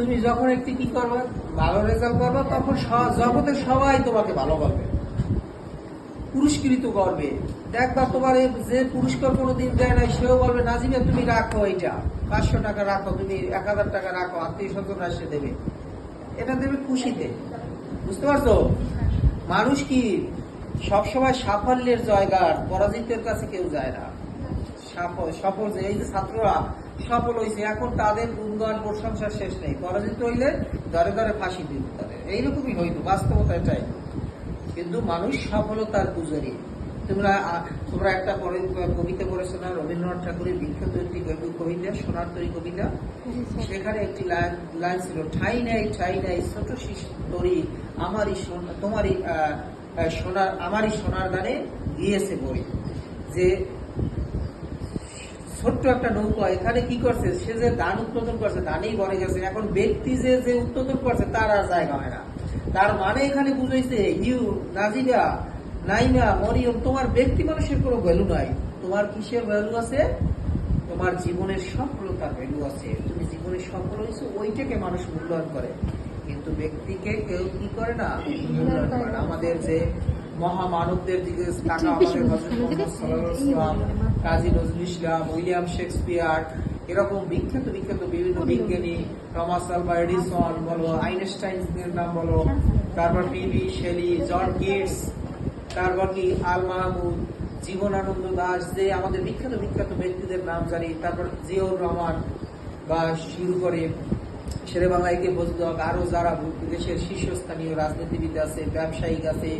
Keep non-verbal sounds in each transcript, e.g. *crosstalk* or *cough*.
তুমি যখন একটি কি করবে? ভালো রেজাল্ট করবে তখন জগতের সবাই তোমাকে ভালো বলবে। পুরস্কৃত করবে। দেখবা তোমার যে পুরস্কার কোনো দিন দেয় না সেও বলবে, নাজিমে, তুমি রাখো এটা। পাঁচশো টাকা রাখো, তুমি এক হাজার টাকা রাখো, আত্মীয় স্বজন আসে দেবে। এটা দেবে খুশিতে। বুঝতে পারছ? মানুষ কি সবসময় সাফল্যের জায়গার পরাজিতের কাছে কেউ যায় না। সফল সফল যে এই যে ছাত্ররা সফল হয়েছে। এখন তাদের গুণগান প্রশংসার শেষ নেই। পরাজিত হইলে দরে দরে ফাঁসি দিত তাদের এইরকমই হইতো বাস্তবতা এটাই। কিন্তু মানুষ সফলতার পূজারী। তোমরা তোমরা একটা কবিতা পড়েছো না? রবীন্দ্রনাথ ঠাকুরের বিখ্যাত একটি কবিতা, সোনার তরী কবিতা। সেখানে একটি লাইন লাইন ছিল, ঠাই নাই ঠাই নাই, ছোট শিশু তরি, আমারই তোমারই সোনার, আমারই সোনার দানে দিয়েছে বই। যে ছোট্ট একটা নৌকা, এখানে কি করছে? সে যে ধান উৎপাদন করছে, ধানেই ভরে গেছে। এখন ব্যক্তি যে যে উৎপাদন করছে, তার আর জায়গা হয় না। তার মানে এখানে বুঝাইছে, ইউ, নাজিরা নাইমা মরিয়ম, তোমার ব্যক্তি মানুষের কোনো ভ্যালু নাই। তোমার কিসের ভ্যালু আছে? তোমার জীবনের সফলতার ভ্যালু আছে। তুমি জীবনে সফল হয়েছো, ওইটাকে মানুষ মূল্যায়ন করে। কিন্তু ব্যক্তিকে কেউ কি করে না? মূল্যায়ন করে। আমাদের যে মহামানবদের দিকে *laughs* আমাদের কাজী নজরুল ইসলাম উইলিয়াম শেক্সপিয়ার এরকম বিখ্যাত বিখ্যাত বিভিন্ন বিজ্ঞানী টমাস আলভা এডিসন বলো আইনস্টাইনের নাম বলো তারপর পিবি শেলি জন গেটস তারপর কি আল মাহমুদ জীবনানন্দ দাস যে আমাদের বিখ্যাত বিখ্যাত ব্যক্তিদের নাম জানি তারপর জিয়াউর রহমান বা শুরু করে শেরে বাংলাকে বলতে হবে আরও যারা দেশের শীর্ষস্থানীয় রাজনীতিবিদ আছে ব্যবসায়িক আছে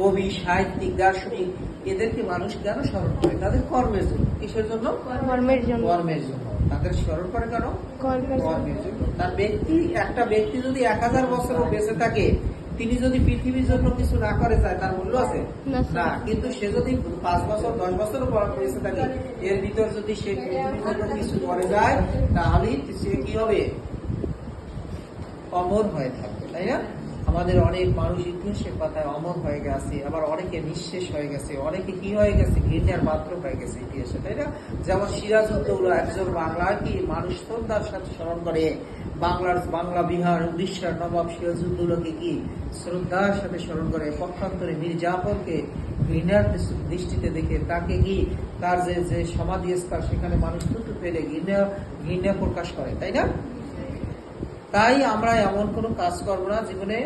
কবি সাহিত্যিক দার্শনিক এদেরকে মানুষ কেন স্মরণ করে? তাদের কর্মের জন্য। কিসের জন্য? কর্মের জন্য। কর্মের জন্য। তাদের স্মরণ করে কেন? কর্মের জন্য। তার ব্যক্তি একটা ব্যক্তি যদি এক হাজার বছরও বেঁচে থাকে তিনি যদি পৃথিবীর জন্য কিছু না করে চায় তার মূল্য আছে? না, কিন্তু সে যদি পাঁচ বছর দশ বছরও পর বেঁচে থাকে এর ভিতর যদি সে পৃথিবীর জন্য কিছু করে যায় তাহলে সে কি হবে? অমর হয়ে থাকবে তাই না? আমাদের অনেক মানুষ ইতিহাসের পাতায় অমর হয়ে গেছে, আবার অনেকে নিঃশেষ হয়ে গেছে, অনেকে কি হয়ে গেছে? ঘৃণার মাত্র হয়ে গেছে ইতিহাসে, তাই না? যেমন সিরাজউদ্দৌলা একজন বাংলার কি মানুষ শ্রদ্ধার সাথে স্মরণ করে? বাংলার বাংলা, বিহার, উড়িষ্যার নবাব সিরাজউদ্দৌলাকে কি শ্রদ্ধার সাথে স্মরণ করে? পক্ষান্তরে মীর জাফরকে ঘৃণার দৃষ্টিতে দেখে তাকে কি তার যে যে সমাধি স্থল সেখানে মানুষ থুতু ফেলে ঘৃণা ঘৃণা প্রকাশ করে, তাই না? তাই আমরা এমন কোনো কাজ করব না, জীবনে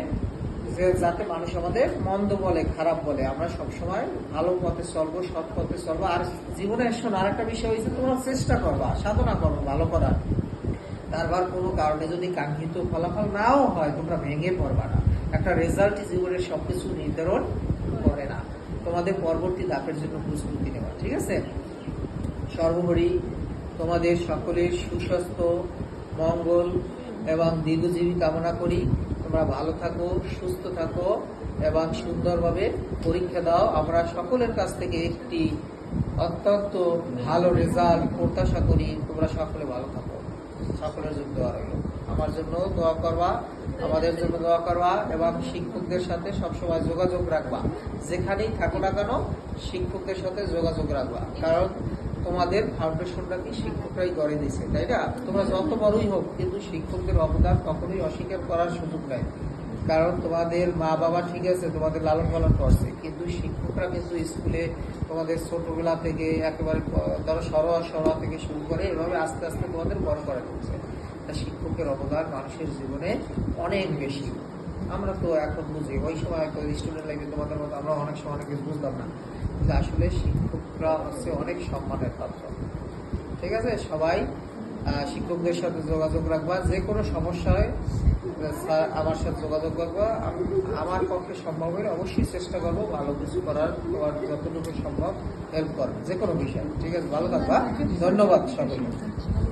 যে যাতে মানুষ আমাদের মন্দ বলে, খারাপ বলে, আমরা সবসময় ভালো পথে চলবো, সৎ পথে চলবো। আর জীবনে শোন আর একটা বিষয় হয়েছে, তোমরা চেষ্টা করবা, সাধনা করব, ভালো করার তারপর কোনো কারণে যদি কাঙ্ক্ষিত ফলাফল নাও হয়, তোমরা ভেঙে পড়বা না। একটা রেজাল্ট জীবনের সবকিছু নির্ধারণ করে না। তোমাদের পরবর্তী ধাপের জন্য প্রস্তুতি নেওয়া, ঠিক আছে? সর্বোপরি তোমাদের সকলের সুস্বাস্থ্য, মঙ্গল এবং দীর্ঘজীবী কামনা করি। তোমরা ভালো থাকো, সুস্থ থাকো এবং সুন্দরভাবে পরীক্ষা দাও। আমরা সকলের কাছ থেকে একটি অত্যন্ত ভালো রেজাল্ট প্রত্যাশা করি। তোমরা সকলে ভালো থাকো। সকলের জন্য দোয়া রইল। আমার জন্য দোয়া করবা, আমাদের জন্য দোয়া করবা এবং শিক্ষকদের সাথে সবসময় যোগাযোগ রাখবা। যেখানেই থাকো না কেন, শিক্ষকদের সাথে যোগাযোগ রাখবা। কারণ তোমাদের ফাউন্ডেশনটা কি শিক্ষকরাই গড়ে দিছে তাই না? তোমরা যত বড়ই হোক, কিন্তু শিক্ষকদের অবদান কখনোই অস্বীকার করার সুযোগ নাই। কারণ তোমাদের মা বাবা ঠিক আছে, তোমাদের লালন পালন করছে, কিন্তু শিক্ষকরা কিন্তু স্কুলে তোমাদের ছোটবেলা থেকে একেবারে ধরো সরোয়া সরোয়া থেকে শুরু করে এভাবে আস্তে আস্তে তোমাদের বড় করে তা শিক্ষকের অবদান মানুষের জীবনে অনেক বেশি। আমরা তো এখন বুঝি, ওই সময় স্টুডেন্ট লাইফে তোমাদের মতো আমরা অনেক সময় অনেক কিছু বুঝতাম না। কিন্তু আসলে শিক্ষকরা হচ্ছে অনেক সম্মানের পাত্র। ঠিক আছে? সবাই শিক্ষকদের সাথে যোগাযোগ রাখবা। যে কোনো সমস্যায় স্যার আমার সাথে যোগাযোগ আম- আমার পক্ষে সম্ভব হলে অবশ্যই চেষ্টা করব ভালো কিছু করার। তোমার যতটুকু সম্ভব হেল্প করার, যে কোনো বিষয়। ঠিক আছে? ভালো থাকবা। ধন্যবাদ সকলকে।